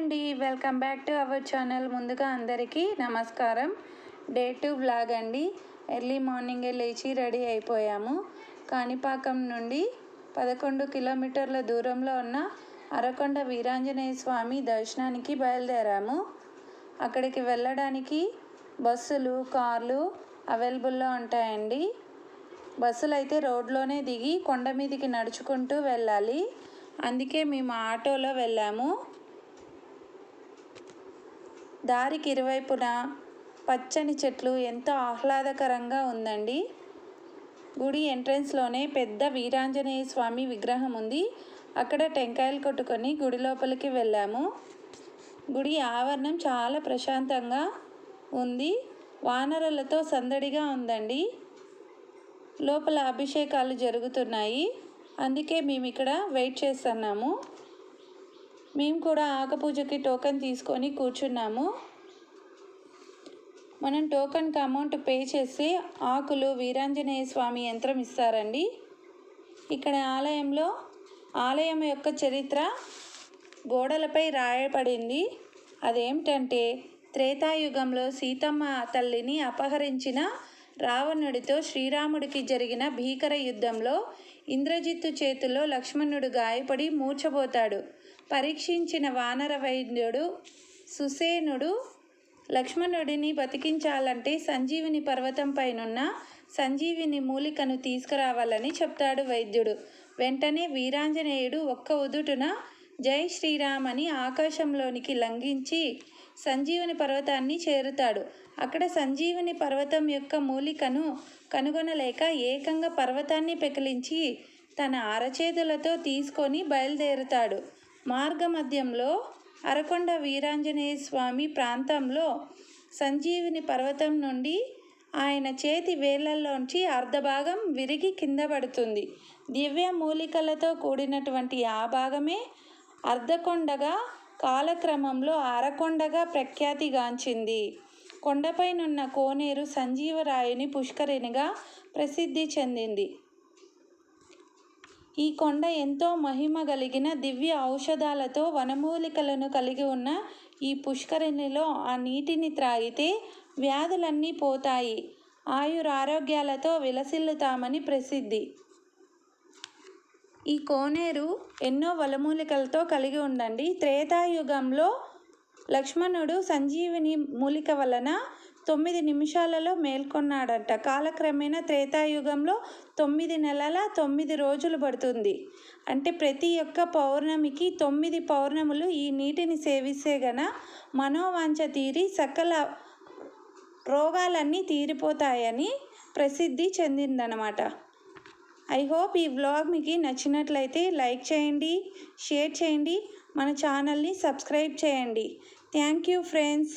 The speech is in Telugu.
అండి. Welcome back to our channel. ముందుగా అందరికీ నమస్కారం. డే టు బ్లాగ్ అండి. ఎర్లీ మార్నింగే లేచి రెడీ అయిపోయాము. కాణిపాకం నుండి పదకొండు కిలోమీటర్ల దూరంలో ఉన్న అరకొండ వీరాంజనేయ స్వామి దర్శనానికి బయలుదేరాము. అక్కడికి వెళ్ళడానికి బస్సులు కార్లు అవైలబుల్లో ఉంటాయండి. బస్సులు అయితే రోడ్లోనే దిగి కొండ మీదకి నడుచుకుంటూ వెళ్ళాలి. అందుకే మేము ఆటోలో వెళ్ళాము. దారికి ఇరువైపున పచ్చని చెట్లు ఎంతో ఆహ్లాదకరంగా ఉందండి. గుడి ఎంట్రన్స్లోనే పెద్ద వీరాంజనేయ స్వామి విగ్రహం ఉంది. అక్కడ టెంకాయలు కొట్టుకొని గుడి లోపలికి వెళ్ళాము. గుడి ఆవరణం చాలా ప్రశాంతంగా ఉంది. వానరులతో సందడిగా ఉందండి. లోపల అభిషేకాలు జరుగుతున్నాయి. అందుకే మేము ఇక్కడ వెయిట్ చేస్తున్నాము. మేము కూడా ఆకపూజకి టోకెన్ తీసుకొని కూర్చున్నాము. మనం టోకెన్కి అమౌంట్ పే చేసి ఆకులు వీరాంజనేయ స్వామి యంత్రం ఇస్తారండి. ఇక్కడ ఆలయంలో ఆలయం యొక్క చరిత్ర గోడలపై రాయబడింది. అదేమిటంటే త్రేతాయుగంలో సీతమ్మ తల్లిని అపహరించిన రావణుడితో శ్రీరాముడికి జరిగిన భీకర యుద్ధంలో ఇంద్రజిత్తు చేతిలో లక్ష్మణుడు గాయపడి మూర్చబోతాడు పరీక్షించిన వానర వైద్యుడు సుసేనుడు లక్ష్మణుడిని బతికించాలంటే సంజీవిని పర్వతం పైనున్న సంజీవిని మూలికను తీసుకురావాలని చెప్తాడు వైద్యుడు. వెంటనే వీరాంజనేయుడు ఒక్క ఉదుటున జై శ్రీరామ్ అని ఆకాశంలోనికి లంఘించి సంజీవని పర్వతాన్ని చేరుతాడు. అక్కడ సంజీవని పర్వతం యొక్క మూలికను కనుగొనలేక ఏకంగా పర్వతాన్ని పెకిలించి తన అరచేతులతో తీసుకొని బయలుదేరుతాడు. మార్గమధ్యంలో అరకొండ వీరాంజనేయ స్వామి ప్రాంతంలో సంజీవిని పర్వతం నుండి ఆయన చేతి వేళ్ళలోంచి అర్ధభాగం విరిగి కింద పడుతుంది. దివ్య మూలికలతో కూడినటువంటి ఆ భాగమే అర్ధకొండగా కాలక్రమంలో అరకొండగా ప్రఖ్యాతిగాంచింది. కొండపైనున్న కోనేరు సంజీవరాయుని పుష్కరిణిగా ప్రసిద్ధి చెందింది. ఈ కొండ ఎంతో మహిమ కలిగిన దివ్య ఔషధాలతో వనమూలికలను కలిగి ఉన్న ఈ పుష్కరిణిలో ఆ నీటిని త్రాగితే వ్యాధులన్నీ పోతాయి. ఆయురారోగ్యాలతో విలసిల్లుతామని ప్రసిద్ధి. ఈ కోనేరు ఎన్నో వలమూలికలతో కలిగి ఉండండి త్రేతాయుగంలో లక్ష్మణుడు సంజీవిని మూలిక వలన తొమ్మిది నిమిషాలలో మేల్కొన్నాడట. కాలక్రమేణా త్రేతాయుగంలో తొమ్మిది నెలల తొమ్మిది రోజులు పడుతుంది. అంటే ప్రతి ఒక్క పౌర్ణమికి తొమ్మిది పౌర్ణములు ఈ నీటిని సేవిస్తే గన మనోవాంఛ తీరి సకల రోగాలన్నీ తీరిపోతాయని ప్రసిద్ధి చెందిందనమాట. ఐ హోప్ ఈ వ్లాగ్ మీకు నచ్చినట్లయితే లైక్ చేయండి షేర్ చేయండి మన ఛానల్ని సబ్స్క్రైబ్ చేయండి. Thank you friends.